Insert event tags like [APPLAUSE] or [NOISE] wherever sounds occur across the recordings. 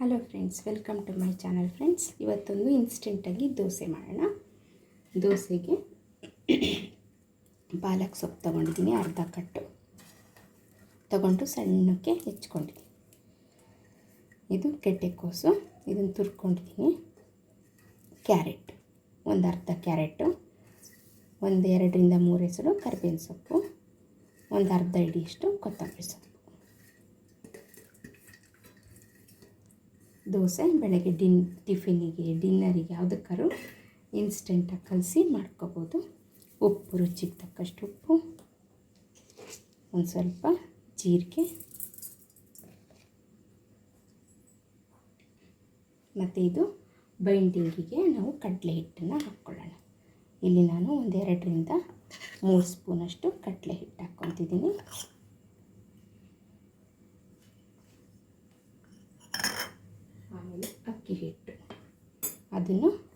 Hello friends welcome to my channel friends ಇವತ್ತೊಂದು ಇನ್ಸ್ಟೆಂಟಾಗಿ ದೋಸೆ ಮಾಡೋಣ. ದೋಸೆಗೆ [COUGHS] ಪಾಲಕ್ ಸೊಪ್ಪು ತೊಗೊಂಡಿದ್ದೀನಿ, ಅರ್ಧ ಕಟ್ಟು. ತಗೊಂಡು ಸಣ್ಣಕ್ಕೆ ಹೆಚ್ಕೊಂಡಿದ್ದೀನಿ. ಇದು ಗೆಡ್ಡೆಕೋಸು ಇದನ್ನು ತುರ್ಕೊಂಡಿದ್ದೀನಿ. ಕ್ಯಾರೆಟ್, ಒಂದು ಅರ್ಧ ಕ್ಯಾರೆಟು, ಒಂದು ಎರಡರಿಂದ ಮೂರು ಹೆಸರು ಕರ್ಬೇವಿನ ಸೊಪ್ಪು, ಒಂದು ಅರ್ಧ ಇಡಿಯಷ್ಟು ಕೊತ್ತಂಬರಿ ಸೊಪ್ಪು. ದೋಸೆ, ಬೆಳಗ್ಗೆ ಡಿನ್, ಟಿಫಿನಿಗೆ, ಡಿನ್ನರಿಗೆ ಯಾವುದಕ್ಕಾದ್ರೂ ಇನ್ಸ್ಟೆಂಟಾಗಿ ಕಲಸಿ ಮಾಡ್ಕೋಬೋದು. ಉಪ್ಪು, ರುಚಿಗೆ ತಕ್ಕಷ್ಟು ಉಪ್ಪು, ಒಂದು ಸ್ವಲ್ಪ ಜೀರಿಗೆ ಮತ್ತು ಇದು ಬೈಂಡಿಂಗಿಗೆ ನಾವು ಕಡಲೆ ಹಿಟ್ಟನ್ನು ಹಾಕ್ಕೊಳ್ಳೋಣ ಇಲ್ಲಿ ನಾನು ಒಂದೆರಡರಿಂದ ಮೂರು ಸ್ಪೂನಷ್ಟು ಕಡಲೆ ಹಿಟ್ಟು ಹಾಕ್ಕೊತಿದ್ದೀನಿ. ಅಕ್ಕಿ ಹಿಟ್ಟು. ಅದನ್ನು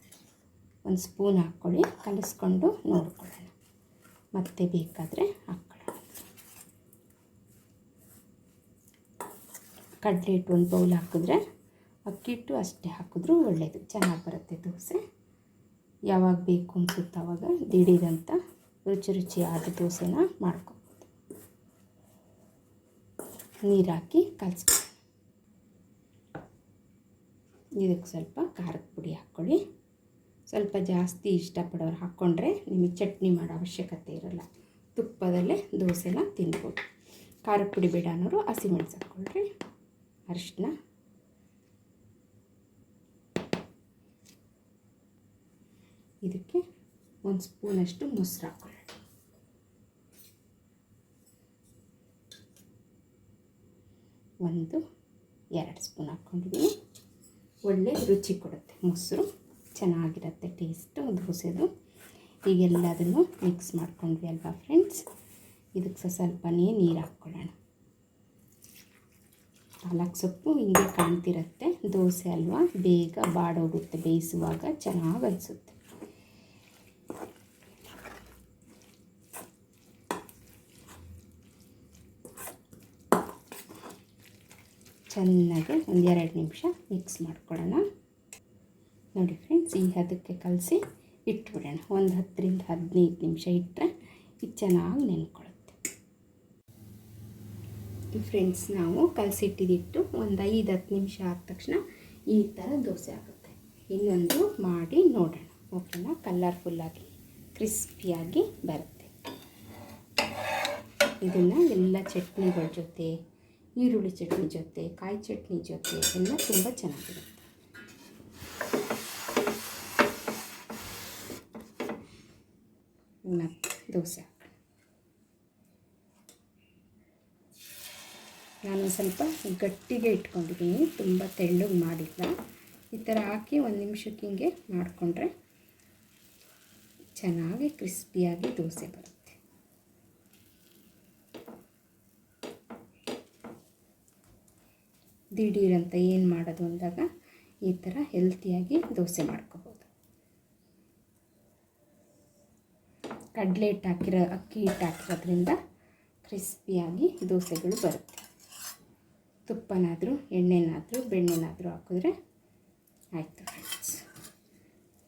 ಒಂದು ಸ್ಪೂನ್ ಹಾಕ್ಕೊಳ್ಳಿ, ಕಲಿಸ್ಕೊಂಡು ನೋಡ್ಕೊಳ್ಳೋಣ. ಮತ್ತೆ ಬೇಕಾದರೆ ಹಾಕ್ಕೊಳ್ಳೋಣ. ಕಡಲೆ ಹಿಟ್ಟು ಒಂದು ಬೌಲ್ ಹಾಕಿದ್ರೆ, ಅಕ್ಕಿ ಹಿಟ್ಟು ಅಷ್ಟೇ ಹಾಕಿದ್ರು ಒಳ್ಳೆಯದು ಚೆನ್ನಾಗಿ ಬರುತ್ತೆ ದೋಸೆ. ಯಾವಾಗ ಬೇಕು ಅನ್ಸುತ್ತೆ ಆವಾಗ ದಿಢೀರಂತ ರುಚಿ ರುಚಿಯಾದ ದೋಸೆನ ಮಾಡ್ಕೊಬೋದು. ನೀರು ಹಾಕಿ ಇದಕ್ಕೆ ಸ್ವಲ್ಪ ಖಾರದ ಪುಡಿ ಹಾಕ್ಕೊಳ್ಳಿ. ಸ್ವಲ್ಪ ಜಾಸ್ತಿ ಇಷ್ಟಪಡೋರು ಹಾಕ್ಕೊಂಡ್ರೆ ನಿಮಗೆ ಚಟ್ನಿ ಮಾಡೋ ಅವಶ್ಯಕತೆ ಇರೋಲ್ಲ. ತುಪ್ಪದಲ್ಲೇ ದೋಸೆನ ತಿನ್ಬೋದು. ಖಾರದ ಪುಡಿ ಬೇಡ ಅನ್ನೋರು ಹಸಿಮೆಣಸು ಹಾಕ್ಕೊಳ್ರಿ ಅರಿಶಿನ ಇದಕ್ಕೆ ಒಂದು ಸ್ಪೂನಷ್ಟು ಮೊಸರು ಹಾಕ್ಕೊಳ್ಳಿ. ಒಂದು, ಎರಡು ಸ್ಪೂನ್ ಹಾಕ್ಕೊಂಡಿದ್ದೀನಿ. ಒಳ್ಳೆ ರುಚಿ ಕೊಡುತ್ತೆ. ಮೊಸರು ಚೆನ್ನಾಗಿರುತ್ತೆ ಟೇಸ್ಟು ದೋಸೆದು ಈಗೆಲ್ಲದನ್ನು ಮಿಕ್ಸ್ ಮಾಡ್ಕೊಂಡ್ವಿ ಅಲ್ವಾ ಫ್ರೆಂಡ್ಸ್ ಇದಕ್ಕೆ ಸಹ ಸ್ವಲ್ಪನೇ ನೀರು ಹಾಕ್ಕೊಳ್ಳೋಣ. ಪಾಲಕ್ ಸೊಪ್ಪು ಹಿಂಗೆ ಕಾಣ್ತಿರುತ್ತೆ. ದೋಸೆ ಅಲ್ವಾ? ಬೇಗ ಬಾಡೋಗುತ್ತೆ, ಬೇಯಿಸುವಾಗ ಚೆನ್ನಾಗಿ ಅನಿಸುತ್ತೆ. ಚೆನ್ನಾಗಿ ಒಂದು ಎರಡು ನಿಮಿಷ ಮಿಕ್ಸ್ ಮಾಡ್ಕೊಳ್ಳೋಣ. ನೋಡಿ ಫ್ರೆಂಡ್ಸ್, ಈ ಹದಕ್ಕೆ ಕಲಸಿ ಇಟ್ಬಿಡೋಣ. ಒಂದು ಹತ್ತರಿಂದ ಹದಿನೈದು ನಿಮಿಷ ಇಟ್ಟರೆ ಇದು ಚೆನ್ನಾಗಿ ನೆನ್ಕೊಳ್ಳುತ್ತೆ. ಫ್ರೆಂಡ್ಸ್, ನಾವು ಕಲಸಿಟ್ಟಿದ್ದಿಟ್ಟು ಒಂದು ಐದು ಹತ್ತು ನಿಮಿಷ ಆದ ತಕ್ಷಣ ಈ ಥರ ದೋಸೆ ಆಗುತ್ತೆ. ಇನ್ನೊಂದು ಮಾಡಿ ನೋಡೋಣ. ಓಕೆನಾ? ಕಲರ್ಫುಲ್ಲಾಗಿ, ಕ್ರಿಸ್ಪಿಯಾಗಿ ಬರುತ್ತೆ. ಇದನ್ನು ಎಲ್ಲ ಚಟ್ನಿಗಳ ಜೊತೆ ಈರುಳ್ಳಿ ಚಟ್ನಿ ಜೊತೆ, ಕಾಯಿ ಚಟ್ನಿ ಜೊತೆ ಎಲ್ಲ ತುಂಬ ಚೆನ್ನಾಗಿರುತ್ತೆ ಮತ್ತು ದೋಸೆ. ನಾನು ಸ್ವಲ್ಪ ಗಟ್ಟಿಗೆ ಇಟ್ಕೊಂಡಿದ್ದೀನಿ, ತುಂಬ ತೆಳ್ಳಗೆ ಮಾಡಿಲ್ಲ. ಈ ಥರ ಹಾಕಿ ಒಂದು ನಿಮಿಷಕ್ಕೆ ಹಿಂಗೆ ಮಾಡಿಕೊಂಡ್ರೆ ಚೆನ್ನಾಗಿ ಕ್ರಿಸ್ಪಿಯಾಗಿ ದೋಸೆ ಬರುತ್ತೆ. ದಿಢೀರಂತ ಏನು ಮಾಡೋದು ಅಂದಾಗ ಈ ಥರ ಹೆಲ್ತಿಯಾಗಿ ದೋಸೆ ಮಾಡ್ಕೋಬೋದು. ಕಡಲೆ ಹಿಟ್ಟು ಹಾಕಿರೋ, ಅಕ್ಕಿ ಹಿಟ್ಟು ಹಾಕಿರೋದ್ರಿಂದ ಕ್ರಿಸ್ಪಿಯಾಗಿ ದೋಸೆಗಳು ಬರುತ್ತೆ. ತುಪ್ಪನಾದರೂ, ಎಣ್ಣೆನಾದರೂ, ಬೆಣ್ಣೆನಾದರೂ ಹಾಕಿದ್ರೆ ಆಯಿತು ಫ್ರೆಂಡ್ಸ್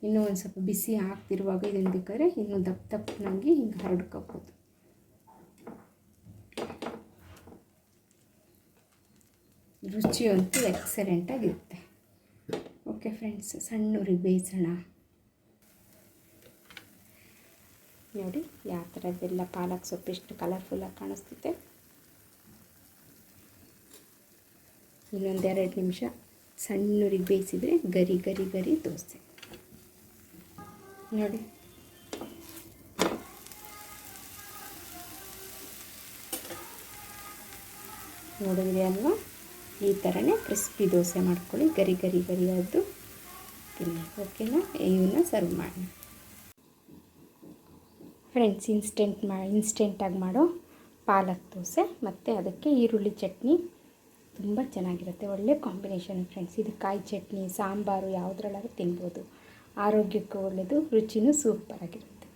ಇನ್ನೂ ಒಂದು ಸ್ವಲ್ಪ ಬಿಸಿ ಹಾಕ್ತಿರುವಾಗ ಇದನ್ನು ಬೇಕಾದ್ರೆ ಇನ್ನೂ ದಪ್ಪ ದಪ್ಪನಾಗಿ ಹಿಂಗೆ ಹರಡ್ಕೋಬೋದು. ರುಚಿ ಅಂತೂ ಎಕ್ಸಲೆಂಟಾಗಿರುತ್ತೆ ಓಕೆ ಫ್ರೆಂಡ್ಸ್ ಸಣ್ಣೂರಿಗೆ ಬೇಯಿಸೋಣ. ನೋಡಿ, ಯಾವ ಥರದ್ದೆಲ್ಲ ಪಾಲಕ್ ಸೊಪ್ಪು ಎಷ್ಟು ಕಲರ್ಫುಲ್ಲಾಗಿ ಕಾಣಿಸ್ತಿದೆ. ಇನ್ನೊಂದೆರಡು ನಿಮಿಷ ಸಣ್ಣೂರಿಗೆ ಬೇಯಿಸಿದರೆ ಗರಿ ಗರಿ ಗರಿ ದೋಸೆ. ನೋಡಿ. ನೋಡಿದ್ರಿ ಅಲ್ವಾ? ಈ ಥರನೇ ಕ್ರಿಸ್ಪಿ ದೋಸೆ ಮಾಡ್ಕೊಳ್ಳಿ. ಗರಿ ಗರಿ ಗರಿಯಾದ್ದು. ತಿನ್ನಿ. ಓಕೆನಾ ಇವನ್ನ ಸರ್ವ್ ಮಾಡಿ ಫ್ರೆಂಡ್ಸ್ ಇನ್ಸ್ಟೆಂಟ್ ಮಾ ಇನ್ಸ್ಟೆಂಟಾಗಿ ಮಾಡೋ ಪಾಲಕ್ ದೋಸೆ ಮತ್ತು ಅದಕ್ಕೆ ಈರುಳ್ಳಿ ಚಟ್ನಿ. ತುಂಬ ಚೆನ್ನಾಗಿರುತ್ತೆ. ಒಳ್ಳೆ ಕಾಂಬಿನೇಷನ್ ಫ್ರೆಂಡ್ಸ್ ಇದು ಕಾಯಿ ಚಟ್ನಿ, ಸಾಂಬಾರು ಯಾವುದ್ರಲ್ಲಾದ್ರೂ ತಿನ್ಬೋದು. ಆರೋಗ್ಯಕ್ಕೂ ಒಳ್ಳೆಯದು ರುಚಿನೂ ಸೂಪರಾಗಿರುತ್ತೆ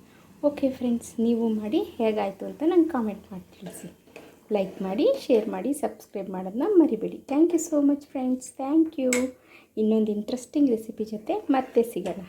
ಓಕೆ ಫ್ರೆಂಡ್ಸ್ ನೀವು ಮಾಡಿ ಹೇಗಾಯಿತು ಅಂತ ನಂಗೆ ಕಾಮೆಂಟ್ ಮಾಡಿ ತಿಳಿಸಿ. ಲೈಕ್ ಮಾಡಿ ಶೇರ್ ಮಾಡಿ ಸಬ್ಸ್ಕ್ರೈಬ್ ಮಾಡೋದನ್ನ ಮರಿಬೇಡಿ. Thank you so much friends thank you ಇನ್ನೊಂದು ಇಂಟ್ರೆಸ್ಟಿಂಗ್ ರೆಸಿಪಿ ಜೊತೆ ಮತ್ತೆ ಸಿಗೋಣ.